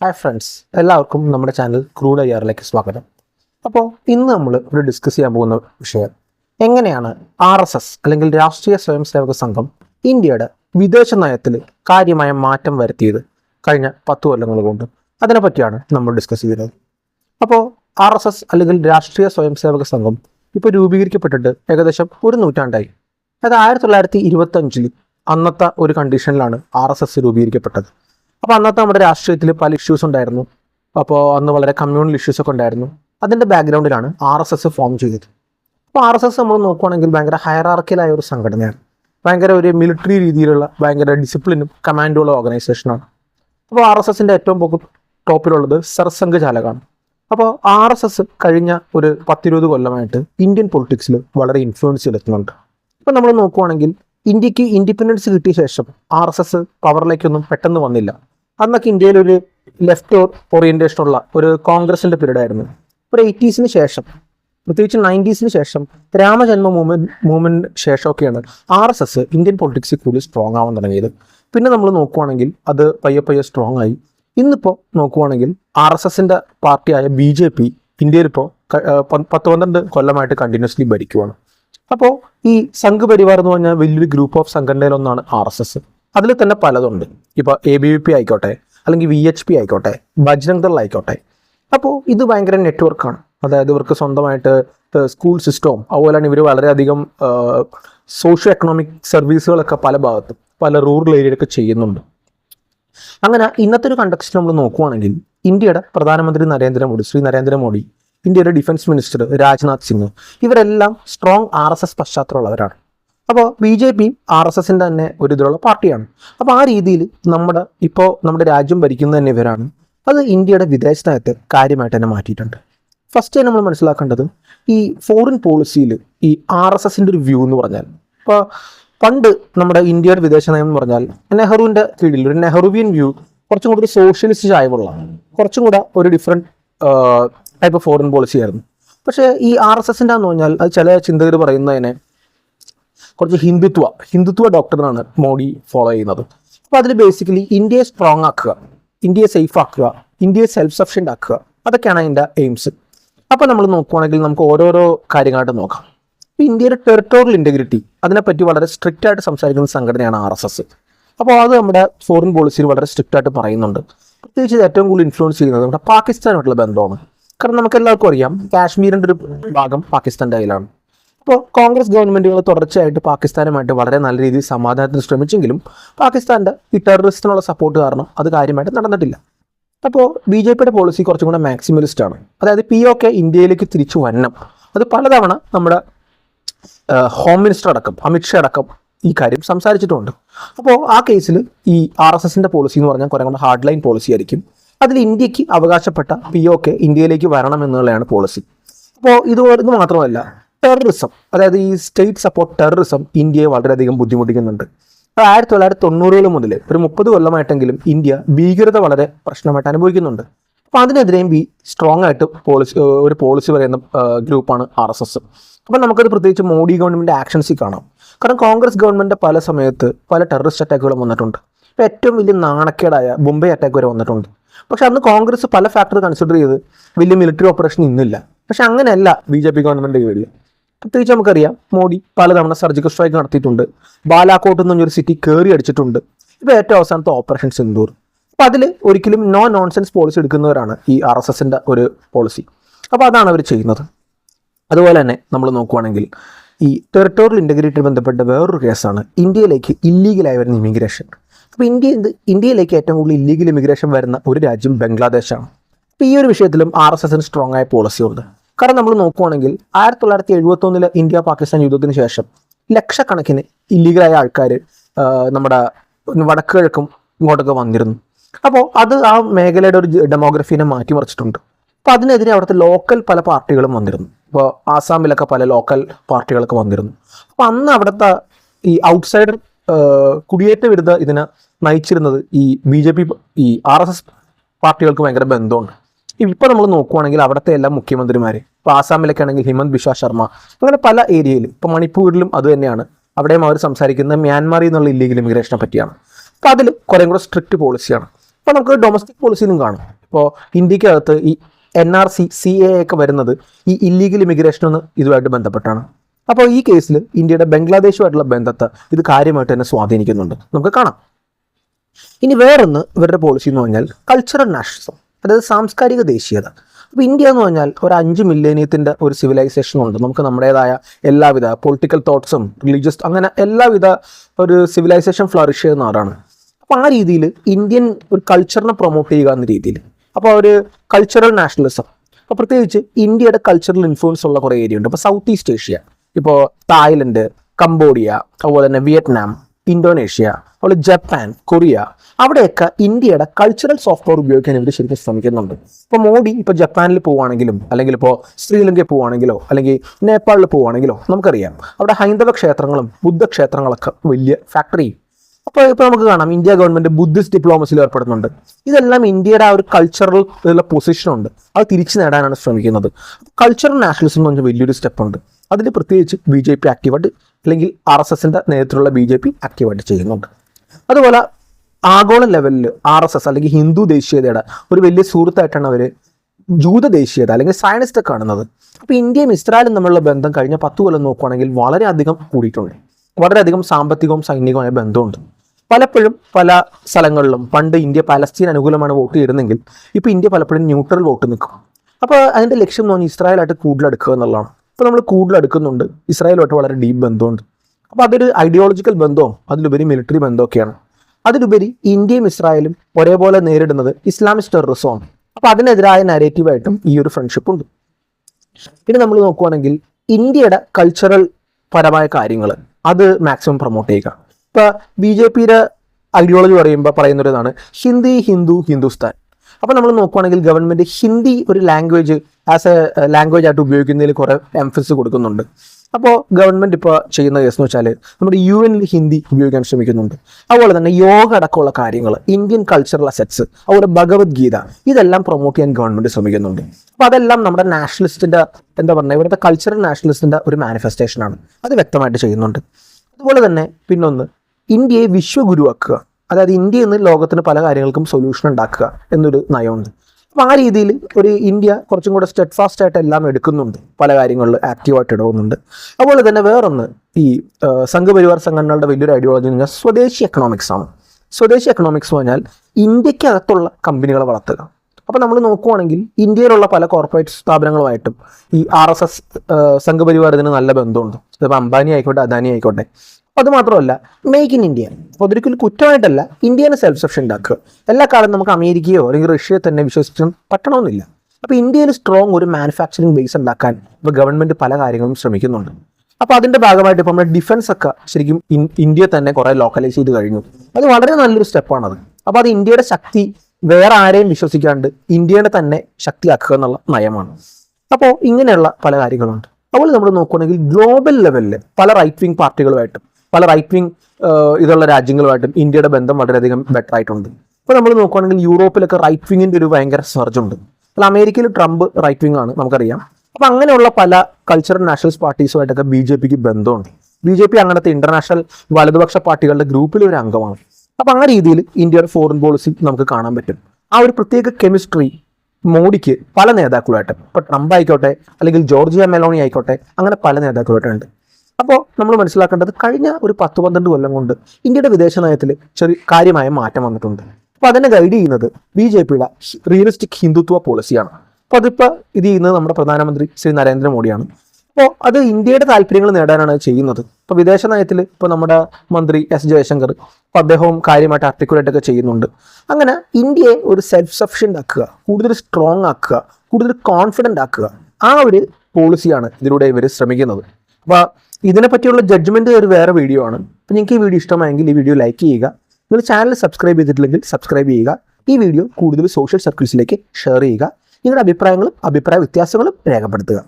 Hi friends എല്ലാവർക്കും നമ്മുടെ channel crude അയ്യാറിലേക്ക് സ്വാഗതം. അപ്പോൾ ഇന്ന് നമ്മൾ ഇവിടെ ഡിസ്കസ് ചെയ്യാൻ പോകുന്ന വിഷയം എങ്ങനെയാണ് ആർ എസ് എസ് അല്ലെങ്കിൽ രാഷ്ട്രീയ സ്വയം സേവക സംഘം ഇന്ത്യയുടെ വിദേശ നയത്തിൽ കാര്യമായ മാറ്റം വരുത്തിയത് കഴിഞ്ഞ പത്ത് കൊല്ലങ്ങൾ കൊണ്ട്. അതിനെപ്പറ്റിയാണ് നമ്മൾ ഡിസ്കസ് ചെയ്യുന്നത്. അപ്പോൾ ആർ എസ് എസ് അല്ലെങ്കിൽ രാഷ്ട്രീയ സ്വയം സേവക സംഘം ഇപ്പോൾ രൂപീകരിക്കപ്പെട്ടിട്ട് ഏകദേശം ഒരു നൂറ്റാണ്ടായി. അത് ആയിരത്തി തൊള്ളായിരത്തി ഇരുപത്തഞ്ചിൽ അന്നത്തെ ഒരു കണ്ടീഷനിലാണ് ആർ എസ് എസ് രൂപീകരിക്കപ്പെട്ടത്. അപ്പോൾ അന്നത്തെ നമ്മുടെ രാഷ്ട്രീയത്തിൽ പല ഇഷ്യൂസ് ഉണ്ടായിരുന്നു. അപ്പോൾ അന്ന് വളരെ കമ്മ്യൂണൽ ഇഷ്യൂസ് ഒക്കെ ഉണ്ടായിരുന്നു. അതിന്റെ ബാക്ക്ഗ്രൗണ്ടിലാണ് ആർ എസ് എസ് ഫോം ചെയ്തത്. അപ്പോൾ ആർ എസ് എസ് നമ്മൾ നോക്കുവാണെങ്കിൽ ഭയങ്കര ഹയറാർക്കിലായ ഒരു സംഘടനയാണ്. ഭയങ്കര ഒരു മിലിറ്ററി രീതിയിലുള്ള ഭയങ്കര ഡിസിപ്ലിനും കമാൻഡുള്ള ഓർഗനൈസേഷനാണ് അപ്പോൾ ആർ എസ് എസിന്റെ ഏറ്റവും ടോപ്പിലുള്ളത് സർസംഘ് ചാലകാണ് അപ്പോൾ ആർ എസ് എസ് കഴിഞ്ഞ ഒരു പത്തിരുപത് കൊല്ലമായിട്ട് ഇന്ത്യൻ പൊളിറ്റിക്സിൽ വളരെ ഇൻഫ്ലുവൻസ് ചെലുത്തുന്നുണ്ട്. ഇപ്പം നമ്മൾ നോക്കുവാണെങ്കിൽ ഇന്ത്യയ്ക്ക് ഇൻഡിപെൻഡൻസ് കിട്ടിയ ശേഷം ആർ എസ് എസ് പവറിലേക്കൊന്നും പെട്ടെന്ന് വന്നില്ല. അന്നൊക്കെ ഇന്ത്യയിൽ ഒരു ലെഫ്റ്റ് ഓറിയന്റേഷൻ ഉള്ള ഒരു കോൺഗ്രസിന്റെ പീരീഡ് ആയിരുന്നു ഒരു എയ്റ്റീസിന് ശേഷം പ്രത്യേകിച്ച് നയന്റീസിന് ശേഷം രാമജന്മ മൂവ്മെന്റ് മൂവ്മെന്റ് ശേഷമൊക്കെയാണ് ആർ എസ് എസ് ഇന്ത്യൻ പൊളിറ്റിക്സിൽ കൂടുതൽ സ്ട്രോങ് ആവാൻ തുടങ്ങിയത്. പിന്നെ നമ്മൾ നോക്കുവാണെങ്കിൽ അത് പയ്യെ പയ്യെ സ്ട്രോങ് ആയി. ഇന്നിപ്പോൾ നോക്കുവാണെങ്കിൽ ആർ എസ് എസിന്റെ പാർട്ടിയായ ബി ജെ പി ഇന്ത്യയിൽ ഇപ്പോൾ പത്ത് പന്ത്രണ്ട് കൊല്ലമായിട്ട് കണ്ടിന്യൂസ്ലി ഭരിക്കുവാണ്. അപ്പോൾ ഈ സംഘ് പരിവാർ എന്ന് പറഞ്ഞാൽ വലിയൊരു ഗ്രൂപ്പ് ഓഫ് സംഘടനയിലൊന്നാണ് ആർ എസ് എസ് അതിൽ തന്നെ പലതുണ്ട്. ഇപ്പോൾ എ ബി വി പി ആയിക്കോട്ടെ അല്ലെങ്കിൽ വി എച്ച് പി ആയിക്കോട്ടെ ബജ്രംഗ് ദൾ ആയിക്കോട്ടെ. അപ്പോൾ ഇത് ഭയങ്കര നെറ്റ്വർക്കാണ് അതായത് ഇവർക്ക് സ്വന്തമായിട്ട് സ്കൂൾ സിസ്റ്റവും അതുപോലെ തന്നെ ഇവർ വളരെയധികം സോഷ്യോ എക്കണോമിക് സർവീസുകളൊക്കെ പല ഭാഗത്തും പല റൂറൽ ഏരിയയിലൊക്കെ ചെയ്യുന്നുണ്ട്. അങ്ങനെ ഇന്നത്തെ ഒരു കണ്ടക്സ്റ്റ് നമ്മൾ നോക്കുവാണെങ്കിൽ ഇന്ത്യയുടെ പ്രധാനമന്ത്രി നരേന്ദ്രമോദി ശ്രീ നരേന്ദ്രമോദി ഇന്ത്യയുടെ ഡിഫൻസ് മിനിസ്റ്റർ രാജ്നാഥ് സിംഗ്. ഇവരെല്ലാം സ്ട്രോങ് ആർ എസ് എസ് പശ്ചാത്തലമുള്ളവരാണ്. അപ്പോൾ B J P R S എസിന്റെ തന്നെ ഒരു ഇതിലുള്ള പാർട്ടിയാണ്. അപ്പോൾ ആ രീതിയിൽ നമ്മുടെ ഇപ്പോൾ നമ്മുടെ രാജ്യം ഭരിക്കുന്നത് തന്നെ ഇവരാണ്. അത് ഇന്ത്യയുടെ വിദേശ നയത്തെ കാര്യമായിട്ട് തന്നെ മാറ്റിയിട്ടുണ്ട്. ഫസ്റ്റ് നമ്മൾ മനസ്സിലാക്കേണ്ടത് ഈ ഫോറിൻ പോളിസിയിൽ ഈ ആർ എസ് എസിന്റെ ഒരു വ്യൂ എന്ന് പറഞ്ഞാൽ ഇപ്പോൾ പണ്ട് നമ്മുടെ ഇന്ത്യയുടെ വിദേശ നയം എന്ന് പറഞ്ഞാൽ നെഹ്റുവിന്റെ കീഴിൽ ഒരു നെഹ്റുവിയൻ വ്യൂ കുറച്ചും കൂടി ഒരു സോഷ്യലിസ്റ്റ് ചായവുള്ള കുറച്ചും കൂടെ ഒരു ഡിഫറെന്റ് ടൈപ്പ് ഫോറിൻ പോളിസി ആയിരുന്നു. പക്ഷേ ഈ ആർ എസ് എസിന്റെ എന്ന് പറഞ്ഞാൽ അത് ചില ചിന്തകർ പറയുന്നതിനെ കുറച്ച് ഹിന്ദുത്വ ഹിന്ദുത്വ ഡോക്ടറിനാണ് മോഡി ഫോളോ ചെയ്യുന്നത്. അപ്പോൾ അതിൽ ബേസിക്കലി ഇന്ത്യയെ സ്ട്രോങ് ആക്കുക ഇന്ത്യയെ സേഫ് ആക്കുക ഇന്ത്യയെ സെൽഫ് സഫിഷ്യന്റ് ആക്കുക അതൊക്കെയാണ് അതിന്റെ എയിംസ് അപ്പോൾ നമ്മൾ നോക്കുവാണെങ്കിൽ നമുക്ക് ഓരോരോ കാര്യങ്ങളായിട്ട് നോക്കാം. ഇപ്പോൾ ഇന്ത്യയുടെ ടെറിട്ടോറിയൽ ഇന്റഗ്രിറ്റി അതിനെപ്പറ്റി വളരെ സ്ട്രിക്റ്റ് ആയിട്ട് സംസാരിക്കുന്ന സംഘടനയാണ് ആർ എസ് എസ് അപ്പോൾ അത് നമ്മുടെ ഫോറിൻ പോളിസിയിൽ വളരെ സ്ട്രിക്റ്റ് ആയിട്ട് പറയുന്നുണ്ട്. പ്രത്യേകിച്ച് ഏറ്റവും കൂടുതൽ ഇൻഫ്ലുവൻസ് ചെയ്യുന്നത് നമ്മുടെ പാകിസ്ഥാനുമായിട്ടുള്ള ബന്ധമാണ്. കാരണം നമുക്ക് എല്ലാവർക്കും അറിയാം കാശ്മീരിന്റെ ഒരു ഭാഗം പാകിസ്ഥാന്റെ കയ്യിലാണ്. അപ്പോൾ കോൺഗ്രസ് ഗവൺമെന്റുകൾ തുടർച്ചയായിട്ട് പാകിസ്ഥാനുമായിട്ട് വളരെ നല്ല രീതിയിൽ സമാധാനത്തിന് ശ്രമിച്ചെങ്കിലും പാകിസ്ഥാന്റെ ഈ ടെററിസ്റ്റിനുള്ള സപ്പോർട്ട് കാരണം അത് കാര്യമായിട്ട് നടന്നിട്ടില്ല. അപ്പോൾ ബി ജെ പിയുടെ പോളിസി കുറച്ചും കൂടെ മാക്സിമലിസ്റ്റ് ആണ്. അതായത് പി ഒ കെ ഇന്ത്യയിലേക്ക് തിരിച്ചു വരണം. അത് പലതവണ നമ്മുടെ ഹോം മിനിസ്റ്റർ അടക്കം അമിത്ഷാ അടക്കം ഈ കാര്യം സംസാരിച്ചിട്ടുണ്ട്. അപ്പോൾ ആ കേസിൽ ഈ ആർ എസ് എസിന്റെ പോളിസി എന്ന് പറഞ്ഞാൽ കുറേ കൂടെ ഹാർഡ് ലൈൻ പോളിസി ആയിരിക്കും. അതിൽ ഇന്ത്യയ്ക്ക് അവകാശപ്പെട്ട പി ഒ കെ ഇന്ത്യയിലേക്ക് വരണം എന്നുള്ളതാണ് പോളിസി അപ്പോൾ ഇത് ഇത് മാത്രമല്ല ടെററിസം അതായത് ഈ സ്റ്റേറ്റ് സപ്പോർട്ട് ടെററിസം ഇന്ത്യയെ വളരെയധികം ബുദ്ധിമുട്ടിക്കുന്നുണ്ട്. ആയിരത്തി തൊള്ളായിരത്തി തൊണ്ണൂറുകൾ മുതൽ ഒരു മുപ്പത് കൊല്ലമായിട്ടെങ്കിലും ഇന്ത്യ ഭീകരത വളരെ പ്രശ്നമായിട്ട് അനുഭവിക്കുന്നുണ്ട്. അപ്പോൾ അതിനെതിരെയും ബി സ്ട്രോങ് ആയിട്ട് പോളിസി ഒരു പോളിസി പറയുന്ന ഗ്രൂപ്പാണ് ആർ എസ് എസ് അപ്പോൾ നമുക്കത് പ്രത്യേകിച്ച് മോഡി ഗവൺമെന്റ് ആക്ഷൻസിൽ കാണാം. കാരണം കോൺഗ്രസ് ഗവൺമെന്റ് പല സമയത്ത് പല ടെററിസ്റ്റ് അറ്റാക്കുകളും വന്നിട്ടുണ്ട്. ഇപ്പോൾ ഏറ്റവും വലിയ നാണക്കേടായ മുംബൈ അറ്റാക്ക് വരെ വന്നിട്ടുണ്ട്. പക്ഷെ അന്ന് കോൺഗ്രസ് പല ഫാക്ടർ കൺസിഡർ ചെയ്ത് വലിയ മിലിറ്ററി ഓപ്പറേഷൻ ഇന്നില്ല. പക്ഷെ അങ്ങനെയല്ല ബി ജെ പി ഗവൺമെന്റ് കീഴിൽ. പ്രത്യേകിച്ച് നമുക്കറിയാം മോഡി പലതവണ സർജിക്കൽ സ്ട്രൈക്ക് നടത്തിയിട്ടുണ്ട്. ബാലാക്കോട്ട് എന്ന് പറഞ്ഞൊരു സിറ്റി കയറി അടിച്ചിട്ടുണ്ട്. ഇപ്പോൾ ഏറ്റവും അവസാനത്തെ ഓപ്പറേഷൻ സിന്ദൂർ. അപ്പോൾ അതിൽ ഒരിക്കലും നോ നോൺസെൻസ് പോളിസി എടുക്കുന്നവരാണ് ഈ ആർ എസ് എസിന്റെ ഒരു പോളിസി അപ്പോൾ അതാണ് അവർ ചെയ്യുന്നത്. അതുപോലെ തന്നെ നമ്മൾ നോക്കുവാണെങ്കിൽ ഈ ടെറിട്ടോറിയൽ ഇന്റഗ്രിറ്റി ബന്ധപ്പെട്ട വേറൊരു കേസാണ് ഇന്ത്യയിലേക്ക് ഇല്ലീഗലായി വരുന്ന ഇമിഗ്രേഷൻ അപ്പോൾ ഇന്ത്യ ഇന്ത്യയിലേക്ക് ഏറ്റവും കൂടുതൽ ഇല്ലീഗൽ ഇമിഗ്രേഷൻ വരുന്ന ഒരു രാജ്യം ബംഗ്ലാദേശാണ്. അപ്പോൾ ഈ ഒരു വിഷയത്തിലും ആർ എസ് എസിന് സ്ട്രോങ് ആയ പോളിസി ഉണ്ട്. കാരണം നമ്മൾ നോക്കുവാണെങ്കിൽ ആയിരത്തി തൊള്ളായിരത്തി എഴുപത്തൊന്നിലെ ഇന്ത്യ പാകിസ്ഥാൻ യുദ്ധത്തിന് ശേഷം ലക്ഷക്കണക്കിന് ഇല്ലീഗലായ ആൾക്കാർ നമ്മുടെ വടക്ക് കിഴക്കും ഇങ്ങോട്ടൊക്കെ വന്നിരുന്നു. അപ്പോൾ അത് ആ മേഖലയുടെ ഒരു ഡെമോഗ്രഫീനെ മാറ്റിമറിച്ചിട്ടുണ്ട് അപ്പോൾ അതിനെതിരെ അവിടുത്തെ ലോക്കൽ പല പാർട്ടികളും വന്നിരുന്നു. ഇപ്പോൾ ആസാമിലൊക്കെ പല ലോക്കൽ പാർട്ടികളൊക്കെ വന്നിരുന്നു. അപ്പോൾ അന്ന് അവിടുത്തെ ഈ ഔട്ട്സൈഡർ കുടിയേറ്റ വിരുദ്ധ ഇതിനെ നയിച്ചിരുന്നത് ഈ ബി ജെ പി ഈ ആർ എസ് എസ് പാർട്ടികൾക്ക് ഭയങ്കര ബന്ധമുണ്ട്. ഇപ്പം നമ്മൾ നോക്കുവാണെങ്കിൽ അവിടുത്തെ എല്ലാ മുഖ്യമന്ത്രിമാർ ഇപ്പോൾ ആസാമിലൊക്കെ ആണെങ്കിൽ ഹിമന്ത് ബിശ്വ ശർമ്മ അങ്ങനെ പല ഏരിയയിൽ ഇപ്പോൾ മണിപ്പൂരിലും അത് തന്നെയാണ്. അവിടെയും അവർ സംസാരിക്കുന്നത് മ്യാൻമാറിൽ നിന്നുള്ള ഇല്ലീഗൽ ഇമിഗ്രേഷനെ പറ്റിയാണ്. അപ്പോൾ അതിൽ കുറേ കൂടെ സ്ട്രിക്റ്റ് പോളിസിയാണ് അപ്പോൾ നമുക്ക് ഡൊമസ്റ്റിക് പോളിസിയിലും കാണും. ഇപ്പോൾ ഇന്ത്യക്കകത്ത് ഈ N R C C A ഒക്കെ വരുന്നത് ഈ ഇല്ലീഗൽ ഇമിഗ്രേഷൻ എന്ന് ഇതുമായിട്ട് ബന്ധപ്പെട്ടാണ്. അപ്പോൾ ഈ കേസിൽ ഇന്ത്യയുടെ ബംഗ്ലാദേശുമായിട്ടുള്ള ബന്ധത്തെ ഇത് കാര്യമായിട്ട് തന്നെ സ്വാധീനിക്കുന്നുണ്ട്. നമുക്ക് കാണാം. ഇനി വേറൊന്ന് ഇവരുടെ പോളിസി എന്ന് പറഞ്ഞാൽ കൾച്ചറൽ നാഷണലിസം അതായത് സാംസ്കാരിക ദേശീയത. അപ്പോൾ ഇന്ത്യ എന്ന് പറഞ്ഞാൽ ഒരു അഞ്ച് മില്ലേനിയത്തിന്റെ ഒരു സിവിലൈസേഷൻ ഉണ്ട്. നമുക്ക് നമ്മുടേതായ എല്ലാവിധ പൊളിറ്റിക്കൽ തോട്ട്സും റിലീജിയസ് അങ്ങനെ എല്ലാവിധ ഒരു സിവിലൈസേഷൻ ഫ്ലറിഷ് ചെയ്യുന്ന ആളാണ്. അപ്പോൾ ആ രീതിയിൽ ഇന്ത്യൻ ഒരു കൾച്ചറിനെ പ്രൊമോട്ട് ചെയ്യുക എന്ന രീതിയിൽ. അപ്പോൾ ഒരു കൾച്ചറൽ നാഷണലിസം അപ്പോൾ പ്രത്യേകിച്ച് ഇന്ത്യയുടെ കൾച്ചറൽ ഇൻഫ്ലുവൻസ് ഉള്ള കുറേ ഏരിയ ഉണ്ട്. ഇപ്പോൾ സൗത്ത് ഈസ്റ്റ് ഏഷ്യ ഇപ്പോൾ തായ്ലൻഡ് കംബോഡിയ അതുപോലെ തന്നെ വിയറ്റ്നാം ഇന്തോനേഷ്യ അതുപോലെ ജപ്പാൻ കൊറിയ അവിടെയൊക്കെ ഇന്ത്യയുടെ കൾച്ചറൽ സോഫ്റ്റ്വെയർ ഉപയോഗിക്കാൻ ഇവർ ശരിക്കും ശ്രമിക്കുന്നുണ്ട്. ഇപ്പോൾ മോഡി ഇപ്പോൾ ജപ്പാനിൽ പോവാണെങ്കിലും അല്ലെങ്കിൽ ഇപ്പോൾ ശ്രീലങ്കയിൽ പോവാണെങ്കിലോ അല്ലെങ്കിൽ നേപ്പാളിൽ പോവാണെങ്കിലോ നമുക്കറിയാം. അവിടെ ഹൈന്ദവ ക്ഷേത്രങ്ങളും ബുദ്ധ ക്ഷേത്രങ്ങളൊക്കെ വലിയ ഫാക്ടറി അപ്പോൾ ഇപ്പോൾ നമുക്ക് കാണാം ഇന്ത്യ ഗവൺമെന്റ് ബുദ്ധിസ്റ്റ് ഡിപ്ലോമസിയിൽ ഏർപ്പെടുന്നുണ്ട്. ഇതെല്ലാം ഇന്ത്യയുടെ ആ ഒരു കൾച്ചറൽ ഉള്ള പൊസിഷൻ ഉണ്ട്. അത് തിരിച്ചു നേടാനാണ് ശ്രമിക്കുന്നത്. കൾച്ചറൽ നാഷണലിസം എന്ന് വലിയൊരു സ്റ്റെപ്പ് ഉണ്ട്. അതിൽ പ്രത്യേകിച്ച് ബി ജെ പി ആക്റ്റീവായിട്ട് അല്ലെങ്കിൽ ആർ എസ് എസിന്റെ നേതൃത്വത്തിലുള്ള ബി ജെ പി ആക്റ്റീവായിട്ട് ചെയ്യുന്നുണ്ട്. അതുപോലെ ആഗോള ലെവലിൽ ആർ എസ് എസ് അല്ലെങ്കിൽ ഹിന്ദു ദേശീയതയുടെ ഒരു വലിയ സുഹൃത്തായിട്ടാണ് അവർ ജൂത ദേശീയത അല്ലെങ്കിൽ സയനിസ്റ്റ് കാണുന്നത്. അപ്പോൾ ഇന്ത്യയും ഇസ്രായേലും തമ്മിലുള്ള ബന്ധം കഴിഞ്ഞ പത്ത് കൊല്ലം നോക്കുകയാണെങ്കിൽ വളരെയധികം കൂടിയിട്ടുണ്ട്. വളരെയധികം സാമ്പത്തികവും സൈനികവുമായ ബന്ധമുണ്ട്. പലപ്പോഴും പല സ്ഥലങ്ങളിലും പണ്ട് ഇന്ത്യ പലസ്തീൻ അനുകൂലമാണ് വോട്ട് ചെയ്തിരുന്നെങ്കിൽ ഇപ്പോൾ ഇന്ത്യ പലപ്പോഴും ന്യൂട്രൽ വോട്ട് നിൽക്കും. അപ്പോൾ അതിന്റെ ലക്ഷ്യം എന്ന് പറഞ്ഞാൽ ഇസ്രായേലായിട്ട് കൂടുതൽ അടുക്കുക എന്നുള്ളതാണ്. ഇപ്പോൾ നമ്മൾ കൂടുതൽ അടുക്കുന്നുണ്ട് ഇസ്രായേലുമായിട്ട് വളരെ ഡീപ്പ് ബന്ധമുണ്ട്. അപ്പോൾ അതൊരു ഐഡിയോളജിക്കൽ ബന്ധവും അതിലുപരി മിലിറ്ററി ബന്ധമൊക്കെയാണ് അതിലുപരി ഇന്ത്യയും ഇസ്രായേലും ഒരേപോലെ നേരിടുന്നത് ഇസ്ലാമിക് ടെററിസമാണ് അപ്പോൾ അതിനെതിരായ നരേറ്റീവായിട്ടും ഈ ഒരു ഫ്രണ്ട്ഷിപ്പ് ഉണ്ട്. പിന്നെ നമ്മൾ നോക്കുവാണെങ്കിൽ ഇന്ത്യയുടെ കൾച്ചറൽ പരമായ കാര്യങ്ങൾ അത് മാക്സിമം പ്രൊമോട്ട് ചെയ്യുക. ഇപ്പോൾ ബി ജെ പിയുടെ ഐഡിയോളജി പറയുമ്പോൾ പറയുന്നൊരിതാണ് ഹിന്ദി ഹിന്ദു ഹിന്ദുസ്ഥാൻ. അപ്പോൾ നമ്മൾ നോക്കുവാണെങ്കിൽ ഗവൺമെന്റ് ഹിന്ദി ഒരു ലാംഗ്വേജ് ആസ് എ ലാംഗ്വേജ് ആയിട്ട് ഉപയോഗിക്കുന്നതിൽ കുറേ എംഫസിസ് കൊടുക്കുന്നുണ്ട്. അപ്പോൾ ഗവൺമെന്റ് ഇപ്പോൾ ചെയ്യുന്ന കേസ് എന്ന് വെച്ചാൽ നമ്മുടെ യു എനിൽ ഹിന്ദി ഉപയോഗിക്കാൻ ശ്രമിക്കുന്നുണ്ട്. അതുപോലെ തന്നെ യോഗ അടക്കമുള്ള കാര്യങ്ങൾ ഇന്ത്യൻ കൾച്ചറൽ അസറ്റ്സ് അതുപോലെ ഭഗവത്ഗീത ഇതെല്ലാം പ്രൊമോട്ട് ചെയ്യാൻ ഗവൺമെന്റ് ശ്രമിക്കുന്നുണ്ട്. അപ്പോൾ അതെല്ലാം നമ്മുടെ നാഷണലിസ്റ്റിന്റെ എന്താ പറയുക ഇവിടുത്തെ കൾച്ചറൽ നാഷണലിസ്റ്റിന്റെ ഒരു മാനിഫെസ്റ്റേഷൻ ആണ്. അത് വ്യക്തമായിട്ട് ചെയ്യുന്നുണ്ട്. അതുപോലെ തന്നെ പിന്നൊന്ന് ഇന്ത്യയെ വിശ്വഗുരുവാക്കുക. അതായത് ഇന്ത്യ എന്ന് ലോകത്തിന് പല കാര്യങ്ങൾക്കും സൊല്യൂഷൻ ഉണ്ടാക്കുക എന്നൊരു നയമുണ്ട്. ആ രീതിയിൽ ഒരു ഇന്ത്യ കുറച്ചും കൂടെ സ്റ്റെഡ് ഫാസ്റ്റ് ആയിട്ട് എല്ലാം എടുക്കുന്നുണ്ട്. പല കാര്യങ്ങളിൽ ആക്റ്റീവായിട്ട് ഇടവുന്നുണ്ട് അതുപോലെ തന്നെ വേറൊന്ന് ഈ സംഘപരിവാർ സംഘടനകളുടെ വലിയൊരു ഐഡിയോളജി എന്ന് പറഞ്ഞാൽ സ്വദേശി എക്കണോമിക്സ് ആണ്. സ്വദേശി എക്കണോമിക്സ് പറഞ്ഞാൽ ഇന്ത്യക്കകത്തുള്ള കമ്പനികളെ വളർത്തുക. അപ്പോൾ നമ്മൾ നോക്കുവാണെങ്കിൽ ഇന്ത്യയിലുള്ള പല കോർപ്പറേറ്റ് സ്ഥാപനങ്ങളുമായിട്ടും ഈ ആർ എസ് എസ് സംഘപരിവാർ ഇതിന് നല്ല ബന്ധമുണ്ട്. ഇതിപ്പോൾ അംബാനി ആയിക്കോട്ടെ അദാനി ആയിക്കോട്ടെ അത് മാത്രമല്ല മേക്ക് ഇൻ ഇന്ത്യ അപ്പോൾ അതൊരിക്കലും കുറ്റമായിട്ടല്ല ഇന്ത്യനെ സെൽഫ് സഫിഷ്യന്റ് ഉണ്ടാക്കുക എല്ലാ കാലം നമുക്ക് അമേരിക്കയോ അല്ലെങ്കിൽ റഷ്യയോ തന്നെ വിശ്വസിച്ചും പറ്റണമെന്നില്ല. അപ്പോൾ ഇന്ത്യയിൽ സ്ട്രോങ് ഒരു മാനുഫാക്ചറിങ് ബേസ് ഉണ്ടാക്കാൻ ഇപ്പോൾ ഗവൺമെന്റ് പല കാര്യങ്ങളും ശ്രമിക്കുന്നുണ്ട്. അപ്പോൾ അതിന്റെ ഭാഗമായിട്ട് ഇപ്പോൾ നമ്മുടെ ഡിഫൻസ് ഒക്കെ ശരിക്കും ഇന്ത്യ തന്നെ കുറേ ലോക്കലൈസ് ചെയ്ത് കഴിഞ്ഞു. അത് വളരെ നല്ലൊരു സ്റ്റെപ്പാണത് അപ്പോൾ അത് ഇന്ത്യയുടെ ശക്തി വേറെ ആരെയും വിശ്വസിക്കാണ്ട് ഇന്ത്യയുടെ തന്നെ ശക്തിയാക്കുക എന്നുള്ള നയമാണ്. അപ്പോൾ ഇങ്ങനെയുള്ള പല കാര്യങ്ങളുണ്ട്. അതുപോലെ നമ്മൾ നോക്കുകയാണെങ്കിൽ ഗ്ലോബൽ ലെവലിൽ പല റൈറ്റ് വിങ് പാർട്ടികളുമായിട്ടും പല റൈറ്റ് വിങ് ഇതുള്ള രാജ്യങ്ങളുമായിട്ടും ഇന്ത്യയുടെ ബന്ധം വളരെയധികം ബെറ്റർ ആയിട്ടുണ്ട്. ഇപ്പോൾ നമ്മൾ നോക്കുകയാണെങ്കിൽ യൂറോപ്പിലൊക്കെ റൈറ്റ് വിങ്ങിന്റെ ഒരു ഭയങ്കര സർജ് ഉണ്ട്. അല്ല അമേരിക്കയിൽ ട്രംപ് റൈറ്റ് വിങ് ആണ് നമുക്കറിയാം. അപ്പോൾ അങ്ങനെയുള്ള പല കൾച്ചറൽ നാഷണലിസ്റ്റ് പാർട്ടീസുമായിട്ടൊക്കെ ബി ജെ പിക്ക് ബന്ധമുണ്ട്. ബി ജെ പി അങ്ങനത്തെ ഇന്റർനാഷണൽ വലതുപക്ഷ പാർട്ടികളുടെ ഗ്രൂപ്പിൽ ഒരു അംഗമാണ്. അപ്പം ആ രീതിയിൽ ഇന്ത്യയുടെ ഫോറിൻ പോളിസി നമുക്ക് കാണാൻ പറ്റും. ആ ഒരു പ്രത്യേക കെമിസ്ട്രി മോഡിക്ക് പല നേതാക്കളുമായിട്ട് ഇപ്പോൾ ട്രംപ് ആയിക്കോട്ടെ അല്ലെങ്കിൽ ജോർജിയ മെലോണി ആയിക്കോട്ടെ അങ്ങനെ പല നേതാക്കളുമായിട്ടുണ്ട്. അപ്പോൾ നമ്മൾ മനസ്സിലാക്കേണ്ടത് കഴിഞ്ഞ ഒരു പത്ത് പന്ത്രണ്ട് കൊല്ലം കൊണ്ട് ഇന്ത്യയുടെ വിദേശ നയത്തിൽ ചെറിയ കാര്യമായ മാറ്റം വന്നിട്ടുണ്ട്. അപ്പോൾ അതിനെ ഗൈഡ് ചെയ്യുന്നത് ബി ജെ പിയുടെ റിയലിസ്റ്റിക് ഹിന്ദുത്വ പോളിസിയാണ് അപ്പോൾ അതിപ്പോൾ ഇത് ചെയ്യുന്നത് നമ്മുടെ പ്രധാനമന്ത്രി ശ്രീ നരേന്ദ്രമോദിയാണ്. അപ്പോൾ അത് ഇന്ത്യയുടെ താല്പര്യങ്ങൾ നേടാനാണ് ചെയ്യുന്നത്. ഇപ്പോൾ വിദേശ നയത്തിൽ ഇപ്പോൾ നമ്മുടെ മന്ത്രി എസ് ജയശങ്കർ അപ്പോൾ അദ്ദേഹവും കാര്യമായിട്ട് ആർട്ടിക്കുലേറ്റ് ഒക്കെ ചെയ്യുന്നുണ്ട്. അങ്ങനെ ഇന്ത്യയെ ഒരു സെൽഫ് സഫിഷ്യന്റ് ആക്കുക കൂടുതൽ സ്ട്രോങ് ആക്കുക കൂടുതൽ കോൺഫിഡന്റ് ആക്കുക ആ ഒരു പോളിസിയാണ് ഇതിലൂടെ ഇവർ ശ്രമിക്കുന്നത്. അപ്പോൾ ഇതിനെപ്പറ്റിയുള്ള ജഡ്ജ്മെന്റ് ഒരു വേറെ വീഡിയോ ആണ്. അപ്പോൾ നിങ്ങൾക്ക് ഈ വീഡിയോ ഇഷ്ടമായെങ്കിൽ ഈ വീഡിയോ ലൈക്ക് ചെയ്യുക. നിങ്ങൾ ചാനൽ സബ്സ്ക്രൈബ് ചെയ്തിട്ടില്ലെങ്കിൽ സബ്സ്ക്രൈബ് ചെയ്യുക. ഈ വീഡിയോ കൂടുതൽ സോഷ്യൽ സർക്കിൾസിലേക്ക് ഷെയർ ചെയ്യുക. നിങ്ങളുടെ അഭിപ്രായങ്ങളും അഭിപ്രായ വ്യത്യാസങ്ങളും രേഖപ്പെടുത്തുക.